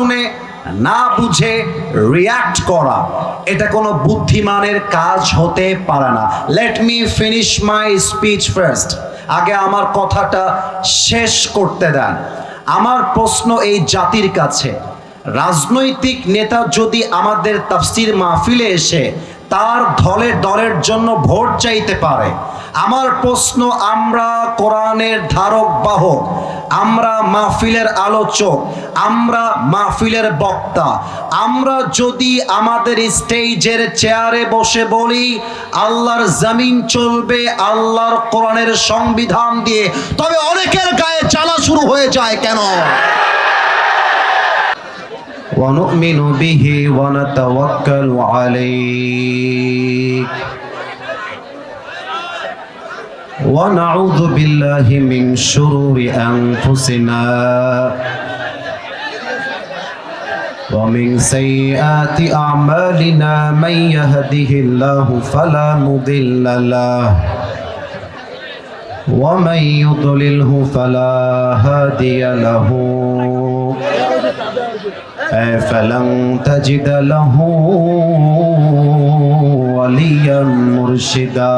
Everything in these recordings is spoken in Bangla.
শুনে না বুঝে রিয়াক্ট করা, এটা কোনো বুদ্ধিমানের কাজ হতে পারে না। Let me finish my speech first আগে আমার কথাটা শেষ করতে দেন। আমার প্রশ্ন এই জাতির কাছে, রাজনৈতিক নেতা যদি আমাদের তাফসির মাহফিলে এসে তার দলের দলের জন্য ভোট চাইতে পারে, আমার প্রশ্ন আমরা কোরআনের ধারক বাহক আমরা মাহফিলের আলোচক আমরা মাহফিলের বক্তা আমরা যদি আমাদের স্টেজের চেয়ারে বসে বলি আল্লাহর জমিন চলবে আল্লাহর কোরআনের সংবিধান দিয়ে তবে অনেকের গায়ে জ্বালা শুরু হয়ে যায় কেন ونؤمن به ونتوكل عليه ونعوذ بالله من شرور أنفسنا ومن سيئات أعمالنا من يهده الله فلا مضل له ومن يضلله فلا هادي له فلن تجد له وليا مرشدا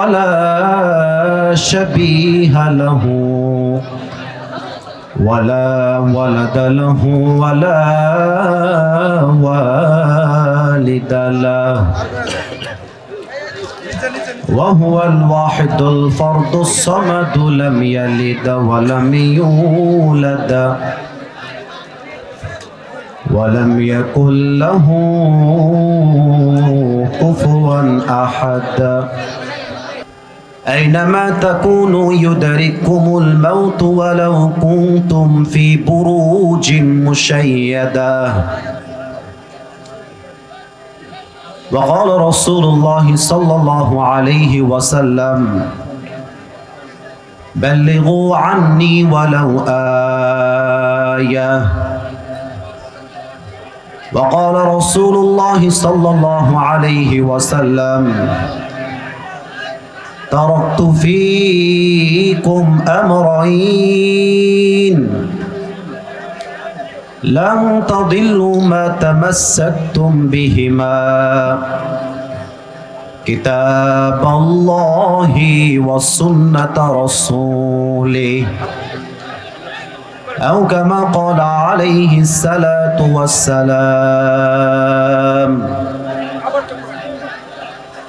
ولا شبيه له ولا ولد له ولا والد له. وهو الواحد الفرد الصمد لم يلد ولم يولد ولم يكن له كفوا احد أينما تكونوا يدرككم الموت ولو كنتم في بروج مشيدة. وقال رسول الله صلى الله عليه وسلم بلغوا عني ولو آية. وقال رسول الله صلى الله عليه وسلم تركت فيكم أمرين. لن تضلوا ما تمسكتم بهما. كتاب الله وسنة رسوله. أو كما قال عليه الصلاة والسلام.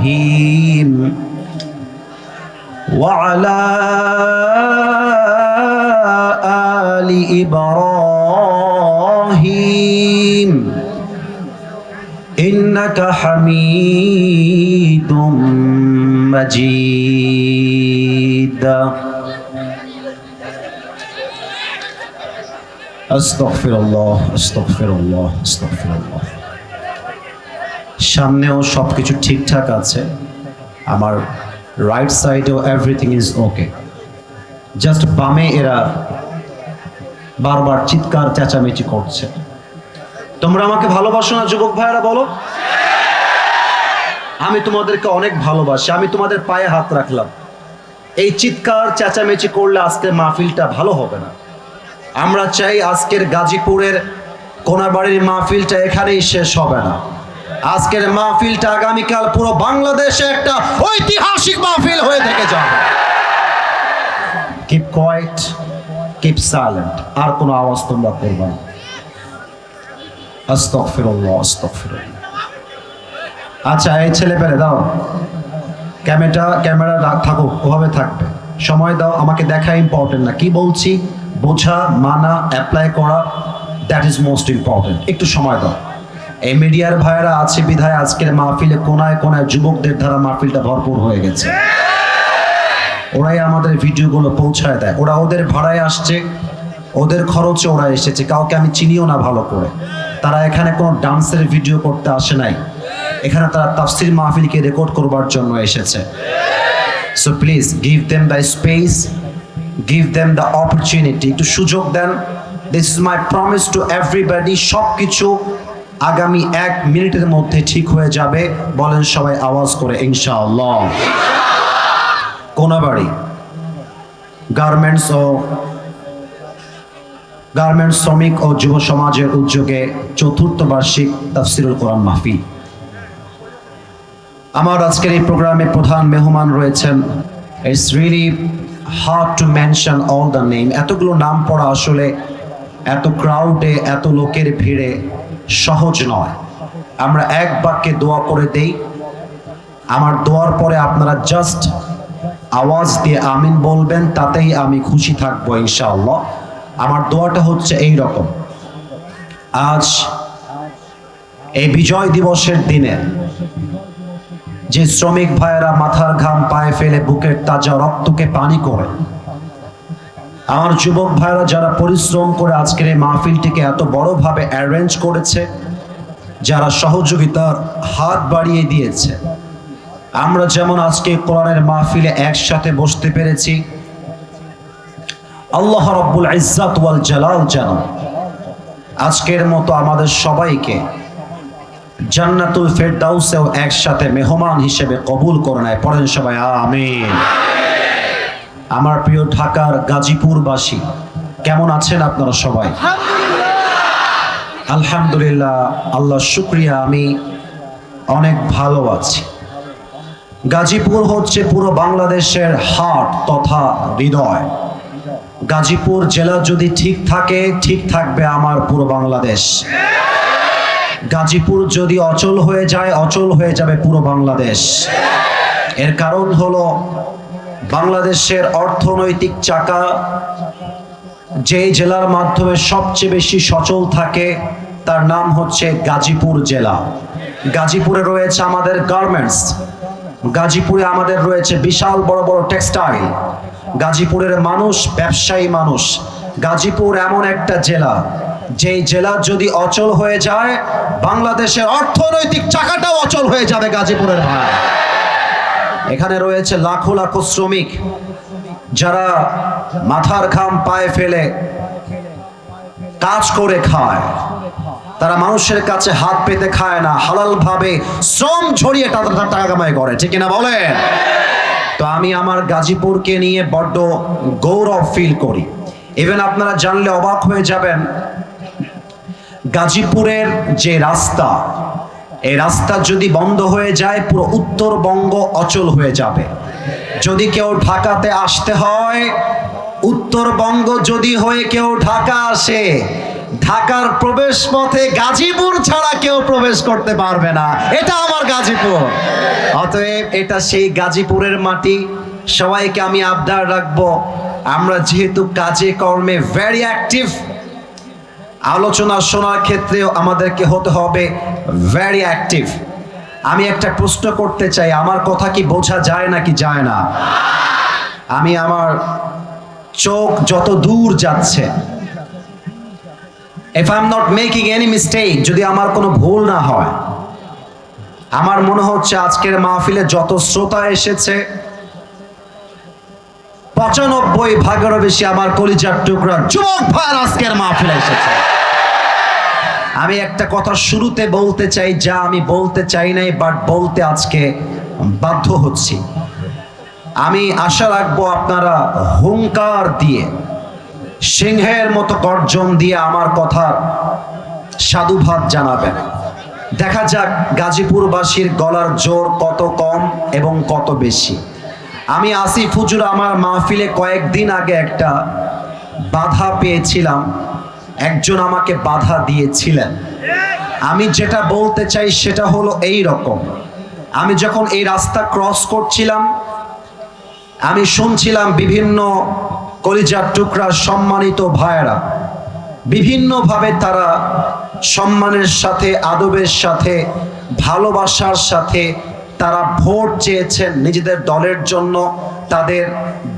إبراهيم وعلى آل إبراهيم إنك حميد مجيد أستغفر الله أستغفر الله أستغفر الله সামনেও সব কিছু ঠিকঠাক আছে। আমার রাইট সাইডেও এভরিথিং ইজ ওকে জাস্ট বামে এরা বারবার চিৎকার, চেঁচামেচি করছে। তোমরা আমাকে ভালোবাসো না, যুবক ভাইয়েরা, বলো? আমি তোমাদেরকে অনেক ভালোবাসি, আমি তোমাদের পায়ে হাত রাখলাম। এই চিৎকার, চেঁচামেচি করলে আজকের মাহফিলটা ভালো হবে না। আমরা চাই আজকের গাজীপুরের কোনাবাড়ির মাহফিলটা এখানেই শেষ হবে না। আজকের মাহফিলটা আগামীকাল পুরো বাংলাদেশে একটা ঐতিহাসিক মাহফিল হয়ে থেকে যাবে। কিপ কোয়াইট কিপ সাইলেন্ট আর কোনো আওয়াজ তোমরা করবে না। আস্তগফিরুল্লাহ আস্তগফিরুল্লাহ। আচ্ছা এই ছেলে পেলে দাও। ক্যামেরা ক্যামেরা থাকুক, ওভাবে থাকবে। সময় দাও, আমাকে দেখা ইম্পর্টেন্ট না। কি বলছি? বোঝা, মানা অ্যাপ্লাই করা দ্যাট ইজ মোস্ট ইম্পর্টেন্ট একটু সময় দাও। এই মিডিয়ার ভাইয়েরা, আছে বিধায় আজকের মাহফিলে কোনায় কোনায় যুবকদের দ্বারা মাহফিলটা ভরপুর হয়ে গেছে। ওরাই আমাদের ভিডিওগুলো পৌঁছায় দেয়। ওরা ওদের ভাড়ায় আসছে, ওদের খরচে ওরা এসেছে। কাউকে আমি চিনিও না ভালো করে। তারা এখানে কোনো ডান্সের ভিডিও করতে আসে নাই। এখানে তারা তাফসির মাহফিলকে রেকর্ড করবার জন্য এসেছে। So please give them the space give them the opportunity একটু সুযোগ দেন। This is my promise to everybody সব কিছু আগামী এক মিনিটের মধ্যে ঠিক হয়ে যাবে। বলেন সবাই আওয়াজ করে, ইনশাআল্লাহ। কোনাবাড়ি। গার্মেন্টস ও গার্মেন্টস শ্রমিক ও যুব সমাজের উদ্যোগে চতুর্থ বার্ষিক তাফসিরুল কোরআন মাহফিল। আমার আজকের এই প্রোগ্রামে প্রধান মেহমান রয়েছেন। It's really hard to mention all the name এতগুলো নাম পড়া আসলে এত ক্রাউডে এত লোকের ভিড়ে সহজ নয়। আমরা এক বাক্যে দোয়া করে দেই। আমার দোয়ার পরে আপনারা জাস্ট আওয়াজ দিয়ে আমিন বলবেন, তাতেই আমি খুশি থাকব ইনশাআল্লাহ। আমার দোয়াটা হচ্ছে এই রকম আজ এই বিজয় দিবসের দিনে যে শ্রমিক ভাইয়েরা মাথার ঘাম পায়ে ফেলে বুকের তাজা রক্তকে পানি করে আমার যুবক ভাইয়েরা যারা পরিশ্রম করে আজকের এই মাহফিলটিকে এত বড়ভাবে অ্যারেঞ্জ করেছে, যারা সহযোগিতার হাত বাড়িয়ে দিয়েছে, আমরা যেমন আজকে কোরআনের মাহফিলে একসাথে বসতে পেরেছি। আল্লাহ রব্বুল ইজ্জাত ওয়াল জালাল যেন আজকের মতো আমাদের সবাইকে জান্নাতুল ফেরদাউসেও একসাথে মেহমান হিসেবে কবুল করে নেয়। পড়েন সবাই, আমিন। আমার প্রিয় ঢাকার গাজীপুরবাসী কেমন আছেন আপনারা সবাই? আলহামদুলিল্লাহ। আল্লাহ শুক্রিয়া আমি অনেক ভালো আছি। গাজীপুর হচ্ছে পুরো বাংলাদেশের হাট তথা হৃদয়। গাজীপুর জেলা যদি ঠিক থাকে ঠিক থাকবে আমার পুরো বাংলাদেশ। গাজীপুর যদি অচল হয়ে যায় অচল হয়ে যাবে পুরো বাংলাদেশ। এর কারণ হলো বাংলাদেশের অর্থনৈতিক চাকা যে জেলার মাধ্যমে সবচেয়ে বেশি সচল থাকে, তার নাম হচ্ছে গাজীপুর জেলা। গাজীপুরে রয়েছে আমাদের গার্মেন্টস গাজীপুরে আমাদের রয়েছে বিশাল বড় বড় টেক্সটাইল গাজীপুরের মানুষ, ব্যবসায়ী মানুষ। গাজীপুর এমন একটা জেলা, যেই জেলা যদি অচল হয়ে যায়, বাংলাদেশের অর্থনৈতিক চাকাটাও অচল হয়ে যাবে গাজীপুরের ভাই এখানে রয়েছে লাখো লাখো শ্রমিক যারা মাথার ঘাম পায়ে ফেলে, কাজ করে খায়। তারা মানুষের কাছে হাত পেতে খায় না হালাল ভাবে শ্রম ঝরিয়ে তাদের টাকা কামাই করে, ঠিক না বলেন? তো আমি আমার গাজীপুরকে নিয়ে বড্ড গৌরব ফিল করি। ইভেন আপনারা জানলে অবাক হয়ে যাবেন, গাজীপুরের যে রাস্তা এই রাস্তা যদি বন্ধ হয়ে যায়, পুরো উত্তরবঙ্গ অচল হয়ে যাবে। যদি কেউ ঢাকাতে আসতে হয়, উত্তরবঙ্গ যদি হয়ে কেউ ঢাকা আসে, ঢাকার প্রবেশ পথে গাজীপুর ছাড়া কেউ প্রবেশ করতে পারবে না। এটা আমার গাজীপুর। অতএব এটা সেই গাজীপুরের মাটি। সবাইকে আমি আবদার রাখব। আমরা যেহেতু কাজে, কর্মে ভেরি অ্যাক্টিভ আলোচনা শোনার ক্ষেত্রেও আমাদেরকে হতে হবে ভেরি অ্যাক্টিভ আমি একটা প্রশ্ন করতে চাই, আমার কথা কি বোঝা যায় নাকি যায় না? আমি আমার চোখ যত দূর যাচ্ছে if I am not making any mistake যদি আমার কোনো ভুল না হয়, আমার মনে হচ্ছে আজকের মাহফিলে যত শ্রোতা এসেছে পঁচানব্বই ভাগেরও বেশি আমার কলিজার টুকরা যুবক ভাইয়ের আজকের মাহফিলে এসেছে। আমি একটা কথা শুরুতে বলতে চাই, যা আমি বলতে চাই নাই বাট বলতে আজকে বাধ্য হচ্ছি। আমি আশা রাখব আপনারা হুঙ্কার দিয়ে, সিংহের মতো গর্জন দিয়ে আমার কথার সাধুভাত জানাবেন। দেখা যাক গাজীপুরবাসীর গলার জোর কত কম এবং কত বেশি। আমি আসিফ হুজুর, আমার মাহফিলে কয়েকদিন আগে একটা বাধা পেয়েছিলাম। একজন আমাকে বাধা দিয়েছিলেন। আমি যেটা বলতে চাই সেটা হলো এই রকম। আমি যখন এই রাস্তা ক্রস করছিলাম, আমি শুনছিলাম বিভিন্ন কলিজার টুকরা সম্মানিত ভাইয়েরা, বিভিন্নভাবে তারা সম্মানের সাথে, আদবের সাথে, ভালোবাসার সাথে তারা ভোট চেয়েছেন নিজেদের দলের জন্য, তাদের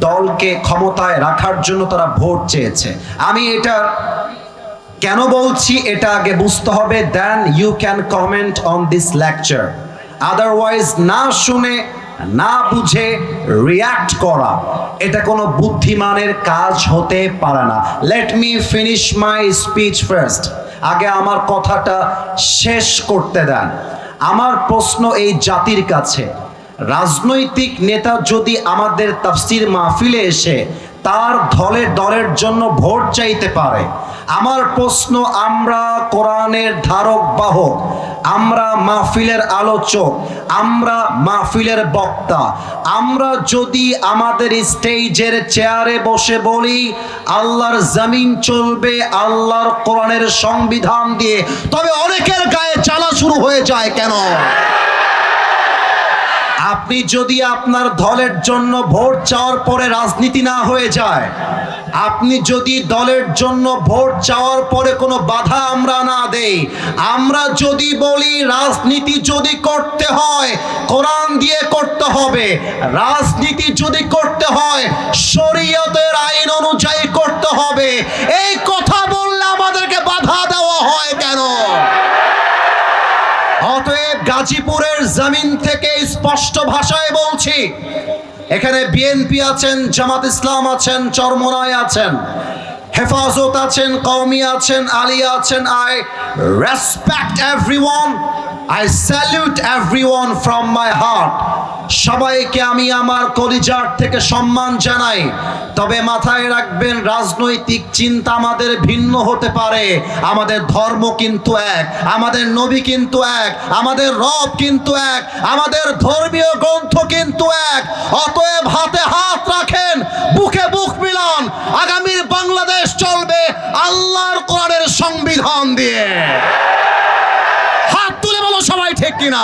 দলকে ক্ষমতায় রাখার জন্য তারা ভোট চেয়েছে। আমি এটা কেন বলছি এটা আগে বুঝতে হবে then you can comment on this lecture otherwise না শুনে, না বুঝে রিয়াক্ট করা, এটা কোনো বুদ্ধিমানের কাজ হতে পারে না। Let me finish my speech first আগে আমার কথাটা শেষ করতে দেন। আমার প্রশ্ন এই জাতির কাছে। রাজনৈতিক নেতা যদি আমাদের তাফসির মাহফিলে এসে তার দলের দলের জন্য ভোট চাইতে পারে। আমার প্রশ্ন, আমরা কোরআনের ধারক বাহক, আমরা মাহফিলের আলোচক, আমরা মাহফিলের বক্তা, আমরা যদি আমাদের স্টেজের চেয়ারে বসে বলি, আল্লাহর জামিন চলবে আল্লাহর কোরআনের সংবিধান দিয়ে, তবে অনেকের গায়ে চালা শুরু হয়ে যায় কেন? আপনি যদি আপনার দলের জন্য ভোট চাওয়ার পরে রাজনীতি না হয়ে যায়, আপনি যদি দলের জন্য ভোট চাওয়ার পরে কোনো বাধা আমরা না দেই, আমরা যদি বলি রাজনীতি যদি করতে হয়, কোরআন দিয়ে করতে হবে, রাজনীতি যদি করতে হয়, শরীয়তের আইন অনুযায়ী করতে হবে, এই কথা বললে আমাদেরকে বাধা দেওয়া হয় কেন? গাজীপুরের জমিন থেকে স্পষ্ট ভাষায় বলছি, এখানে বিএনপি আছেন, জামাত ইসলাম আছেন চরমনায় আছেন, হেফাজত আছেন, কওমি আছেন, আলী আছেন, I respect everyone I salute everyone from my heart সবাইকে আমি আমার কলিজার থেকে সম্মান জানাই। তবে মাথায় রাখবেন, রাজনৈতিক চিন্তা আমাদের ভিন্ন হতে পারে। আমাদের ধর্ম কিন্তু এক, আমাদের নবী কিন্তু এক, আমাদের রব কিন্তু এক, আমাদের ধর্মীয় গ্রন্থ কিন্তু এক। অতএব হাতে হাত রাখেন, বুকে বুক মিলান, আগামীর বাংলাদেশ চলবে আল্লাহর কোরআনের সংবিধান দিয়ে। হাত তুলে বলো সবাই ঠিক কিনা?